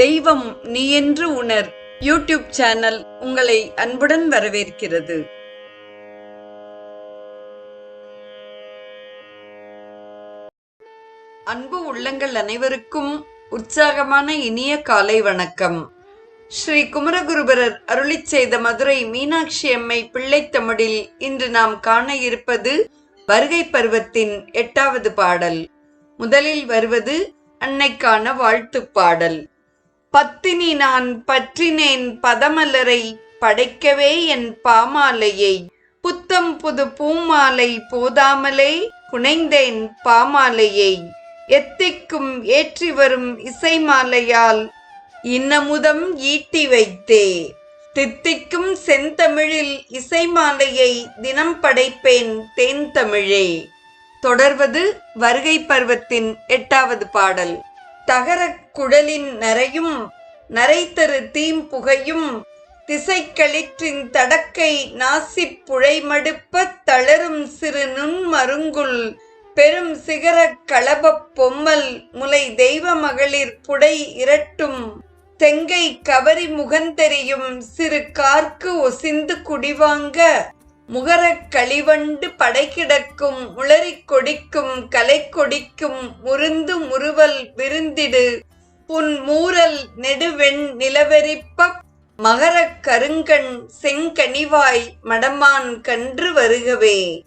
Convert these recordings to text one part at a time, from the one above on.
தெய்வம் நீ என்று உணர். யூடியூப் சேனல் உங்களை அன்புடன் வரவேற்கிறது. அன்பு உள்ளங்கள் அனைவருக்கும் உற்சாகமான இனிய காலை வணக்கம். ஸ்ரீ குமரகுருபரர் அருளிச் செய்த மதுரை மீனாட்சி அம்மை பிள்ளைத்தமிழில் இன்று நாம் காண இருப்பது வருகை பருவத்தின் எட்டாவது பாடல். முதலில் வருவது அன்னைக்கான வாழ்த்துப் பாடல். பத்தினி நான் பற்றினேன் பதமலரை படைக்கவே என் பாமாலையை. புத்தம் புது பூமாலை போதாமலே புனைந்தேன் பாமாலையை. எத்திக்கும் ஏற்றி வரும் இசைமாலையால் இன்னமுதம் ஈட்டி வைத்தே. தித்திக்கும் செந்தமிழில் இசைமாலையை தினம் படைப்பேன் தேன் தமிழே தொடர்வது வருகை பருவத்தின் எட்டாவது பாடல். தகரக் குழலின் நரையும் நரைத்தரு தீம்புகையும் திசைக்களிற்றின் தடக்கை நாசிப் புழைமடுப்பத் தளரும் சிறு நுண்மருங்குல் பெரும் சிகரக் களபப் பொம்மல் முலை தெய்வ மகளிர் புடை இரட்டும் தெங்கை கவரி முகந்தெறியும் சிறு கார்க்கு ஒசிந்து குடிவாங்க. முகரக் களிவண்டு படைகிடக்கும் உளறிக் கொடிக்கும் கலை கொடிக்கும் முருந்து முறுவல் விருந்திடு புன் மூரல் நெடுவெண் நிலவெறிப்ப மகரக் கருங்கண் செங்கனிவாய் மடமான் கன்று வருகவே.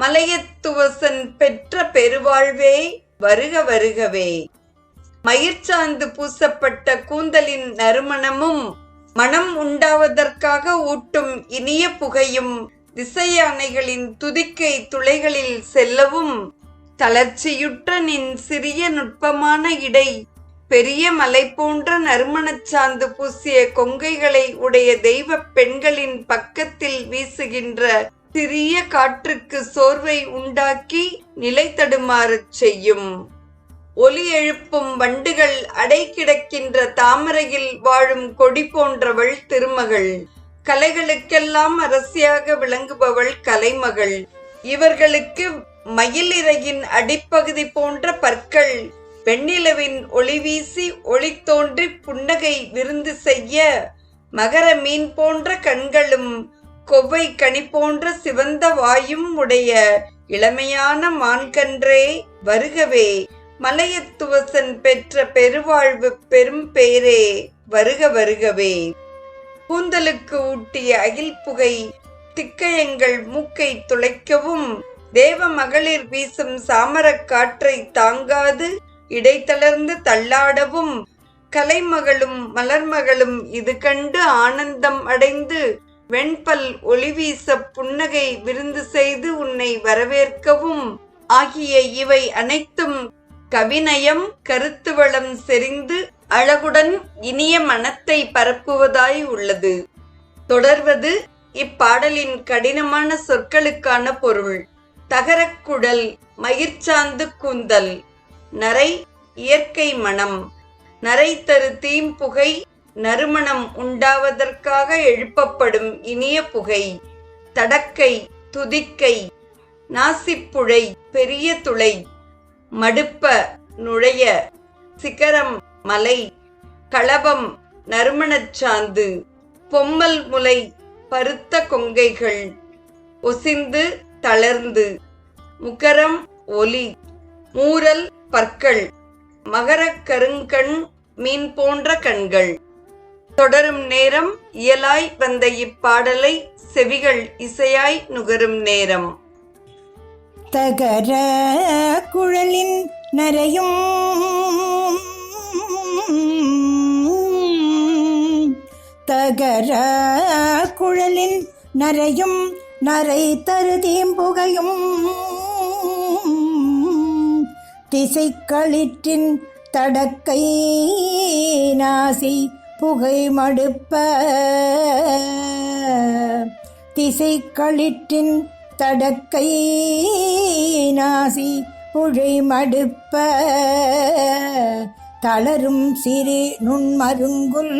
மலையத்துவசன் பெற்ற பெருவாழ்வே வருக வருகவே. மயிர்ச்சாந்து பூசப்பட்ட கூந்தலின் நறுமணமும் மனம் உண்டாவதற்காக ஊட்டும் இனிய புகையும் திசையானைகளின் துதிக்கை துளைகளில் செல்லவும் தளர்ச்சியுற்ற நின் சிறிய நுட்பமான இடை பெரிய மலை போன்ற நறுமணச் சாந்து பூசிய கொங்கைகளை உடைய தெய்வ பெண்களின் பக்கத்தில் வீசுகின்ற சிறிய காற்றுக்கு சோர்வை உண்டாக்கி நிலை தடுமாறச் செய்யும். ஒலி எழுப்பும் வண்டுகள் அடை கிடக்கின்ற தாமரையில் வாழும் கொடி போன்றவள் திருமகள். கலைகளுக்கெல்லாம் அரசியாக விளங்குபவள் கலைமகள். இவர்களுக்கு மயிலிறகின் அடிப்பகுதி போன்ற பற்கள் வெண்ணிலவின் ஒளி வீசி ஒளி தோன்றி புன்னகை விருந்து செய்ய மகர மீன் போன்ற கண்களும் கொவ்வை கனி போன்ற சிவந்த வாயும் உடைய இளமையான மான்கன்றே வருகவே. மலையத்துவசன் பெற்ற பெருவாழ்வு பெரும் பெயரே வருக வருகவே. கூந்தலுக்கு ஊட்டிய அகில் புகை திக்கயங்கள் மூக்கை துளைக்கவும் தேவ மகளிர் வீசும் சாமரக் காற்றை தாங்காது இடைத்தளர்ந்து தள்ளாடவும் கலைமகளும் மலர்மகளும் இது கண்டு ஆனந்தம் அடைந்து வெண்பல் ஒளிவீச புன்னகை விருந்து செய்து உன்னை வரவேற்கவும். ஆகிய இவை அனைத்தும் கவிநயம் கருத்துவளம் செறிந்து அழகுடன் இனிய மனத்தை பரப்புவதாய் உள்ளது. தொடர்வது இப்பாடலின் கடினமான சொற்களுக்கான பொருள். தகரக்குழல் மயிர்ச்சாந்து கூந்தல். நரை இயற்கை மனம். நரை தரு தீம்புகை நறுமணம் உண்டாவதற்காக எழுப்பப்படும் இனிய புகை. தடக்கை துதிக்கை. நாசிப்புழை பெரிய துளை. மடுப்ப நுழைய. சிகரம் மலை களபம் நறுமணச்சாந்து பொம்மல் முலை பருத்த கொங்கைகள் ஒசிந்து தளர்ந்து முகரம் ஒலி மூரல் பற்கள் மகரக் கருங்கண் மீன் போன்ற கண்கள். தொடரும் நேரம் இயலாய் வந்த இப்பாடலை செவிகள் இசையாய் நுகரும் நேரம். தகர குழலின் நரையும் தகர குழலின் நரையும் நரை தருதீம் தருதீம்புகையும் திசைக்களிற்றின் தடக்கை நாசி புகை மடுப்ப திசைக்களிற்றின் தடக்கை நாசி புழை மடுப்ப தளரும் சிறு நுண்மருங்குல்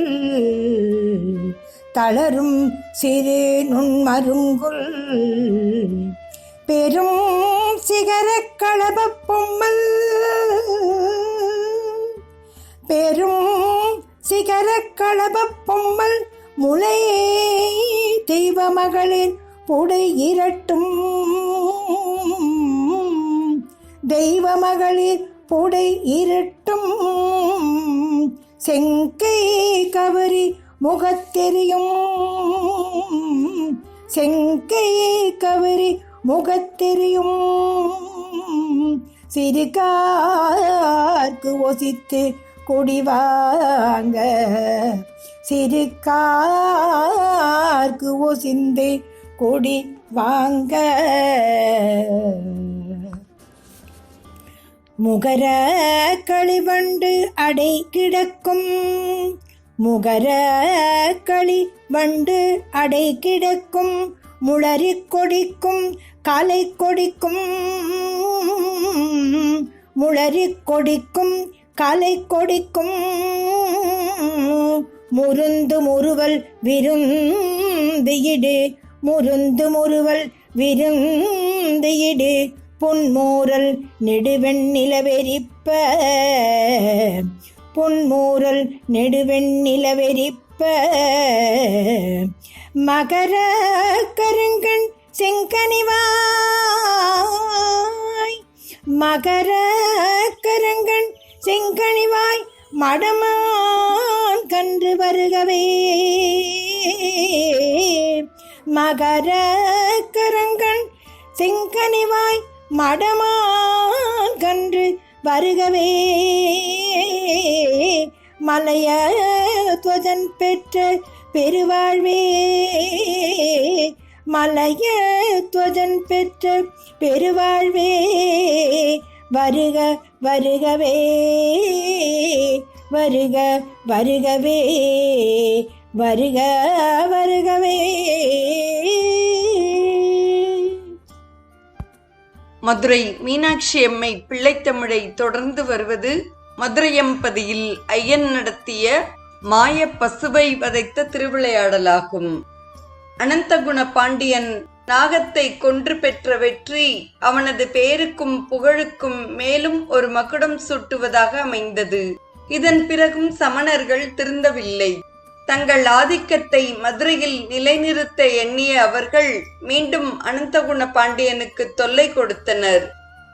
தளரும் சிறு நுண்மருங்குல். பெரும் சிகரக் களபப் பொம்மல். பெரும் சிகர களபப் பொம்மல். முளையே தெய்வ மகளிர் புடை இரட்டும். தெய்வ மகளிர் புடை இரட்டும். செங்கை கவரி முகத்தெரியும். செங்கையை கவரி முகத்தெரியும். சிறுகார்க்கு ஒசித்து குடிவாங்க சிறுகார்க்கு ஒசிந்து குடி வாங்க. முகர களிவண்டு அடை கிடக்கும். முகர களி வண்டு அடை கிடக்கும் முளறி கொடிக்கும் காலை கொடிக்கும் முளறி கொடிக்கும் காலை கொடிக்கும். முருந்து முறுவல் விருந்தியிடு முருந்து முறுவல் விருந்தியிடு புன்மூரல் நெடுவெண்ணிலவெரிப்ப புன்மூரல் நெடுவெண்ணிலவெறிப்ப மகர கருங்கண் செங்கனிவாய். மகர கருங்கண் செங்கனிவாய் மடமான் கன்று வருகவே. மகர கரங்கண் செங்கனிவாய் மடமான் கன்று வருகவே. மலைய துவதன் பெற்ற பெருவாழ்வே. மலைய துவதன் பெற்ற பெருவாழ்வே. வருக வருகவே. வருக வருகவே. வருக வருகவே. மதுரை மீனாட்சி அம்மை பிள்ளைத்தமிழை தொடர்ந்து வருவது மதுரையம்பதியில் ஐயன் நடத்திய மாய பசுவை வதைத்த திருவிளையாடலாகும். அனந்தகுண பாண்டியன் நாகத்தை கொன்று பெற்ற வெற்றி அவனது பேருக்கும் புகழுக்கும் மேலும் ஒரு மகுடம் சூட்டுவதாக அமைந்தது. இதன் பிறகும் சமணர்கள் திருந்தவில்லை. தங்கள் ஆதிக்கத்தை மதுரையில் நிலைநிறுத்த எண்ணிய அவர்கள் மீண்டும் அனந்தகுண பாண்டியனுக்கு தொல்லை கொடுத்தனர்.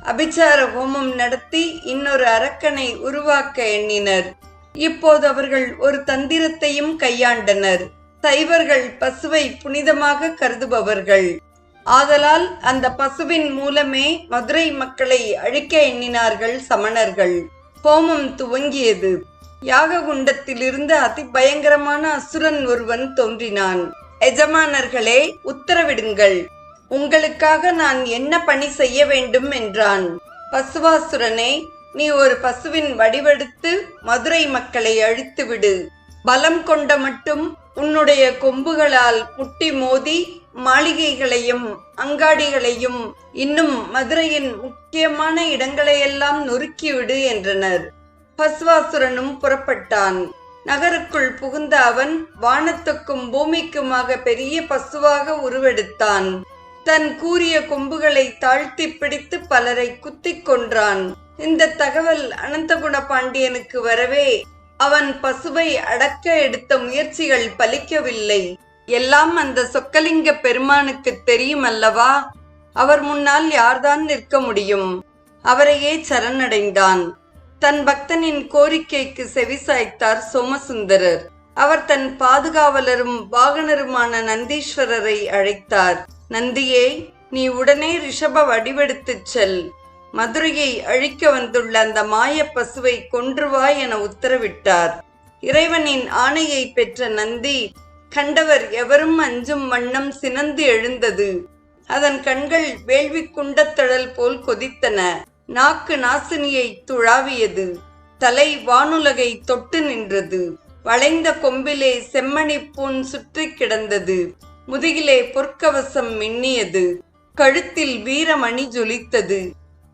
அபிச்சார ஹோமம் நடத்தி இன்னொரு அரக்கனை உருவாக்க எண்ணினர். இப்போது அவர்கள் ஒரு தந்திரத்தையும் கையாண்டனர். சைவர்கள் பசுவை புனிதமாக கருதுபவர்கள். ஆதலால் அந்த பசுவின் மூலமே மதுரை மக்களை அழிக்க எண்ணினார்கள் சமணர்கள். ஹோமம் துவங்கியது. யாககுண்டத்திலிருந்து அதிபயங்கரமான அசுரன் ஒருவன் தோன்றினான். எஜமானர்களே உத்தரவிடுங்கள். உங்களுக்காக நான் என்ன பணி செய்ய வேண்டும் என்றான். பசுவாசுரனே நீ ஒரு பசுவின் வடிவெடுத்து மதுரை மக்களை அழித்துவிடு. பலம் கொண்ட மட்டும் உன்னுடைய கொம்புகளால் முட்டி மோதி மாளிகைகளையும் அங்காடிகளையும் இன்னும் மதுரையின் முக்கியமான இடங்களையெல்லாம் நொறுக்கிவிடு என்றனர். பஸ்வாசுரனும் புறப்பட்டான். நகருக்குள் புகுந்த அவன் வானத்துக்கும் பூமிக்குமாக பெரிய பசுவாக உருவெடுத்தான். தன் கூறிய கொம்புகளை தாழ்த்தி பிடித்து பலரை குத்திக் கொன்றான். இந்த தகவல் அனந்தகுண பாண்டியனுக்கு வரவே அவன் பசுவை அடக்க எடுத்த முயற்சிகள் பலிக்கவில்லை. எல்லாம் அந்த சொக்கலிங்க பெருமானுக்கு தெரியும் அல்லவா அவர் முன்னால் யார்தான் நிற்க முடியும்? அவரையே சரணடைந்தான். தன் பக்தனின் கோரிக்கைக்கு செவிசாய்த்தார் சோமசுந்தரர். அவர் தன் பாதுகாவலரும் வாகனருமான நந்தீஸ்வரரை அழைத்தார். நந்தியே நீ உடனே ரிஷப வடிவெடுத்துச் செல். மதுரையை அழிக்க வந்துள்ள அந்த மாய பசுவை கொன்று வா என உத்தரவிட்டார். இறைவனின் ஆணையை பெற்ற நந்தி கண்டவர் எவரும் அஞ்சும் வண்ணம் சினந்து எழுந்தது. அதன் கண்கள் வேள்வி குண்டத்தழல் போல் கொதித்தன. நாக்கு நாசினியை துழாவியது. தலை வானுலகை தொட்டு நின்றது. வளைந்த கொம்பிலே செம்மணி பூன் சுற்றி கிடந்தது. முதுகிலே பொற்கவசம் மின்னியது கழுத்தில் வீரமணி ஜொலித்தது.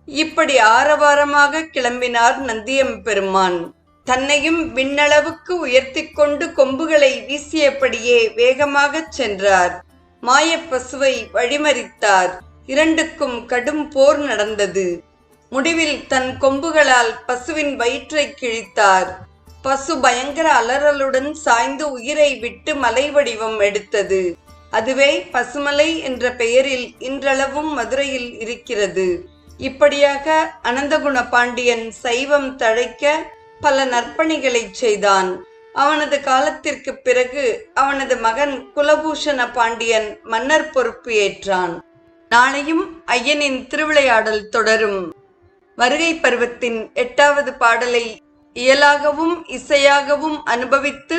இப்படி ஆரவாரமாக கிளம்பினார் நந்தியம் பெருமான் தன்னையும் விண்ணளவுக்கு உயர்த்தி கொண்டு கொம்புகளை வீசியபடியே வேகமாகச் சென்றார். மாயப்பசுவை வழிமறித்தார். இரண்டுக்கும் கடும் போர் நடந்தது. முடிவில் தன் கொம்புகளால் பசுவின் வயிற்றை கிழித்தார். பசு பயங்கர அலறலுடன் சாய்ந்து உயிரை விட்டு மலை வடிவம் எடுத்தது. அதுவே பசுமலை என்ற பெயரில் இன்றளவும் மதுரையில் இருக்கிறது. இப்படியாக அனந்தகுண பாண்டியன் சைவம் தழைக்க பல நற்பணிகளை செய்தான். அவனது காலத்திற்கு பிறகு அவனது மகன் குலபூஷண பாண்டியன் மன்னர் பொறுப்பு ஏற்றான். நாளையும் ஐயனின் திருவிளையாடல் தொடரும். வருகை பருவத்தின் எட்டாவது பாடலை இயலாகவும் இசையாகவும் அனுபவித்து